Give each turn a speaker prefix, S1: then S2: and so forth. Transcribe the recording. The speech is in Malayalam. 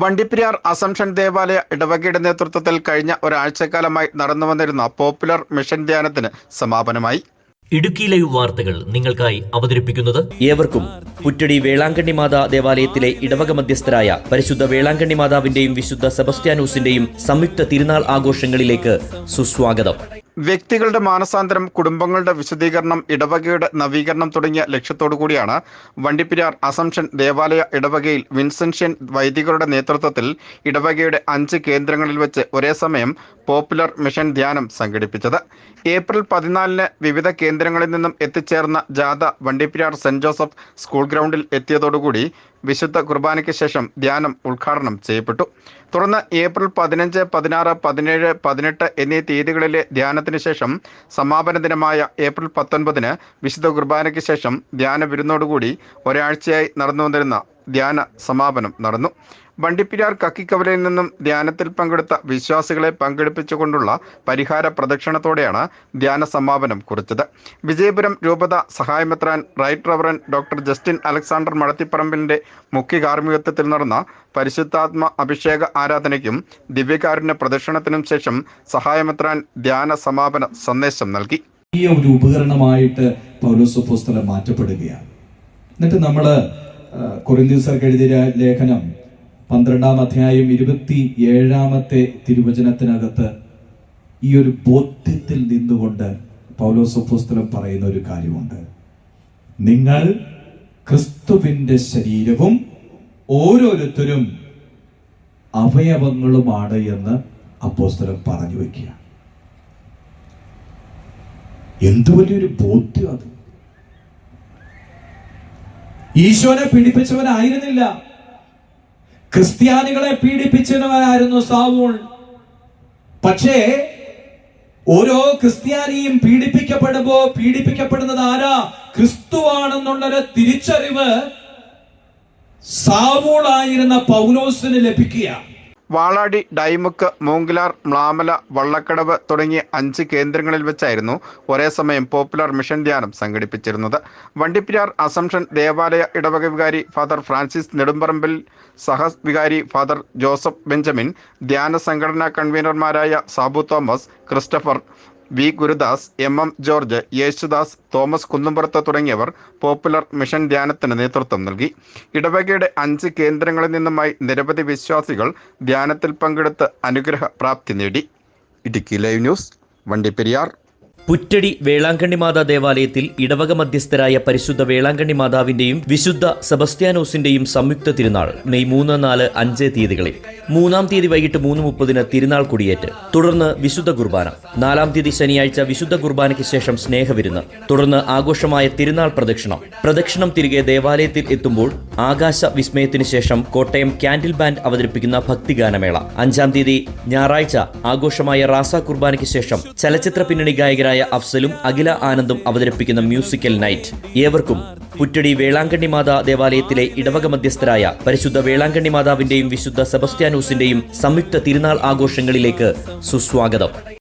S1: വണ്ടിപ്പെരിയാർ അസംഷൻ ദേവാലയ ഇടവകയുടെ നേതൃത്വത്തിൽ കഴിഞ്ഞ ഒരാഴ്ചക്കാലമായി നടന്നു വന്നിരുന്ന പോപ്പുലർ മിഷൻ ധ്യാനത്തിന് സമാപനമായി.
S2: ഇടുക്കി ലൈവ് വാർത്തകൾ നിങ്ങൾക്കായി അവതരിപ്പിക്കുന്നത്
S3: ഏവർക്കും പുറ്റടി വേളാങ്കണ്ണി മാതാ ദേവാലയത്തിലെ ഇടവക മധ്യസ്ഥരായ പരിശുദ്ധ വേളാങ്കണ്ണി മാതാവിന്റെയും വിശുദ്ധ സെബസ്ത്യാനൂസിന്റെയും സംയുക്ത തിരുനാൾ ആഘോഷങ്ങളിലേക്ക് സുസ്വാഗതം.
S1: വ്യക്തികളുടെ മാനസാന്തരം കുടുംബങ്ങളുടെ വിശദീകരണം ഇടവകയുടെ നവീകരണം തുടങ്ങിയ ലക്ഷ്യത്തോടു കൂടിയാണ് വണ്ടിപ്പിരാർ അസംഷൻ ദേവാലയ ഇടവകയിൽ വിൻസെൻഷ്യൻ വൈദികരുടെ നേതൃത്വത്തിൽ ഇടവകയുടെ അഞ്ച് കേന്ദ്രങ്ങളിൽ വെച്ച് ഒരേ സമയം പോപ്പുലർ മിഷൻ ധ്യാനം സംഘടിപ്പിച്ചത്. ഏപ്രിൽ പതിനാലിന് വിവിധ കേന്ദ്രങ്ങളിൽ നിന്നും എത്തിച്ചേർന്ന ജാഥ വണ്ടിപ്പിരാർ സെന്റ് ജോസഫ് സ്കൂൾ ഗ്രൗണ്ടിൽ എത്തിയതോടുകൂടി വിശുദ്ധ കുർബാനയ്ക്ക് ശേഷം ധ്യാനം ഉദ്ഘാടനം ചെയ്യപ്പെട്ടു. തുടർന്ന് ഏപ്രിൽ പതിനഞ്ച് പതിനാറ് പതിനേഴ് പതിനെട്ട് എന്നീ തീയതികളിലെ ധ്യാനത്തിന് ശേഷം സമാപന ദിനമായ ഏപ്രിൽ പത്തൊൻപതിന് വിശുദ്ധ കുർബാനയ്ക്ക് ശേഷം ധ്യാന വിരുന്നോടുകൂടി ഒരാഴ്ചയായി നടന്നു വന്നിരുന്ന ധ്യാന സമാപനം നടന്നു. വണ്ടിപ്പിരാർ കക്കിക്കവലയിൽ നിന്നും ധ്യാനത്തിൽ പങ്കെടുത്ത വിശ്വാസികളെ പങ്കെടുപ്പിച്ചുകൊണ്ടുള്ള പരിഹാര പ്രദക്ഷിണത്തോടെയാണ് ധ്യാന സമാപനം കുറിച്ചത്. വിജയപുരം രൂപത സഹായമെത്രാൻ right reverend doctor Justin Alexander മടത്തിപ്പറമ്പിലിന്റെ മുഖ്യ കാർമ്മികത്വത്തിൽ നടന്ന പരിശുദ്ധാത്മ അഭിഷേക ആരാധനയ്ക്കും ദിവ്യകാരുണ്യ പ്രദക്ഷിണത്തിനും ശേഷം സഹായമെത്രാൻ ധ്യാന സമാപന സന്ദേശം നൽകി.
S4: ഒരു ഉപകരണമായിട്ട് പൗലോസ് പുസ്തകം മാറ്റപ്പെടുകയാണ്. എന്നിട്ട് നമ്മൾ കൊറിന്ത്യസർക്ക് എഴുതിയ ലേഖനം പന്ത്രണ്ടാം അധ്യായം ഇരുപത്തി ഏഴാമത്തെ തിരുവചനത്തിനകത്ത് ഈ ഒരു ബോധ്യത്തിൽ നിന്നുകൊണ്ട് പൗലോസ് പുസ്തകം പറയുന്ന ഒരു കാര്യമുണ്ട്. നിങ്ങൾ ക്രിസ്തുവിന്റെ ശരീരവും ഓരോരുത്തരും അവയവങ്ങളുമാണ് എന്ന് അപ്പോസ്തലം പറഞ്ഞു വയ്ക്കുക എന്തു വലിയൊരു ബോധ്യം അത്. ഈശോനെ പീഡിപ്പിച്ചവനായിരുന്നില്ല. ക്രിസ്ത്യാനികളെ പീഡിപ്പിച്ചവനായിരുന്നു സാവൂൾ. പക്ഷേ ഓരോ ക്രിസ്ത്യാനിയും പീഡിപ്പിക്കപ്പെടുമ്പോ പീഡിപ്പിക്കപ്പെടുന്നത് ആരാ? ക്രിസ്തുവാണെന്നുള്ളൊരു തിരിച്ചറിവ് സാവൂളായിരുന്ന പൗലോസിന് ലഭിക്കുക
S1: വാളാടി ഡൈമുക്ക് മൂങ്കിലാർ മ്ലാമല വള്ളക്കടവ് തുടങ്ങിയ അഞ്ച് കേന്ദ്രങ്ങളിൽ വെച്ചായിരുന്നു ഒരേ സമയം പോപ്പുലർ മിഷൻ ധ്യാനം സംഘടിപ്പിച്ചിരുന്നത്. വണ്ടിപ്പിരാർ അസംഷൻ ദേവാലയ ഇടവക വികാരി ഫാദർ ഫ്രാൻസിസ് നെടുമ്പറമ്പിൽ സഹവികാരി ഫാദർ ജോസഫ് ബെഞ്ചമിൻ ധ്യാന സംഘടനാ കൺവീനർമാരായ Sabu Thomas Christopher V Gurudas M M George Yesudas Thomas Kunnumpurath തുടങ്ങിയവർ പോപ്പുലർ മിഷൻ ധ്യാനത്തിന് നേതൃത്വം നൽകി. ഇടവകയുടെ അഞ്ച് കേന്ദ്രങ്ങളിൽ നിന്നുമായി നിരവധി വിശ്വാസികൾ ധ്യാനത്തിൽ പങ്കെടുത്ത് അനുഗ്രഹ പ്രാപ്തി നേടി. Idukki live news Vandiperiyar.
S3: Puttady Velankanni മാതാ ദേവാലയത്തിൽ ഇടവക മധ്യസ്ഥരായ പരിശുദ്ധ വേളാങ്കണ്ണി മാതാവിന്റെയും വിശുദ്ധ സെബസ്ത്യാനോസിന്റെയും സംയുക്ത തിരുനാൾ മെയ് മൂന്ന് നാല് അഞ്ച് തീയതികളിൽ. മൂന്നാം തീയതി വൈകിട്ട് മൂന്ന് മുപ്പതിന് തിരുനാൾ കുടിയേറ്റ്. തുടർന്ന് വിശുദ്ധ കുർബാന. നാലാം തീയതി ശനിയാഴ്ച വിശുദ്ധ കുർബാനയ്ക്ക് ശേഷം സ്നേഹവിരുന്ന്. തുടർന്ന് ആഘോഷമായ തിരുനാൾ പ്രദക്ഷിണം. പ്രദക്ഷിണം തിരികെ ദേവാലയത്തിൽ എത്തുമ്പോൾ ആകാശ വിസ്മയത്തിന് ശേഷം കോട്ടയം ക്യാൻഡിൽ ബാൻഡ് അവതരിപ്പിക്കുന്ന ഭക്തിഗാനമേള. അഞ്ചാം തീയതി ഞായറാഴ്ച ആഘോഷമായ റാസ കുർബാനയ്ക്ക് ശേഷം ചലച്ചിത്ര പിന്നണി ഗായകരായ അഫ്സലും അഖില ആനന്ദും അവതരിപ്പിക്കുന്ന മ്യൂസിക്കൽ നൈറ്റ്. ഏവർക്കും പുറ്റടി വേളാങ്കണ്ണി മാതാ ദേവാലയത്തിലെ ഇടവക മധ്യസ്ഥരായ പരിശുദ്ധ വേളാങ്കണ്ണി മാതാവിന്റെയും വിശുദ്ധ സെബസ്ത്യാനൂസിന്റെയും സംയുക്ത തിരുനാൾ ആഘോഷങ്ങളിലേക്ക് സുസ്വാഗതം.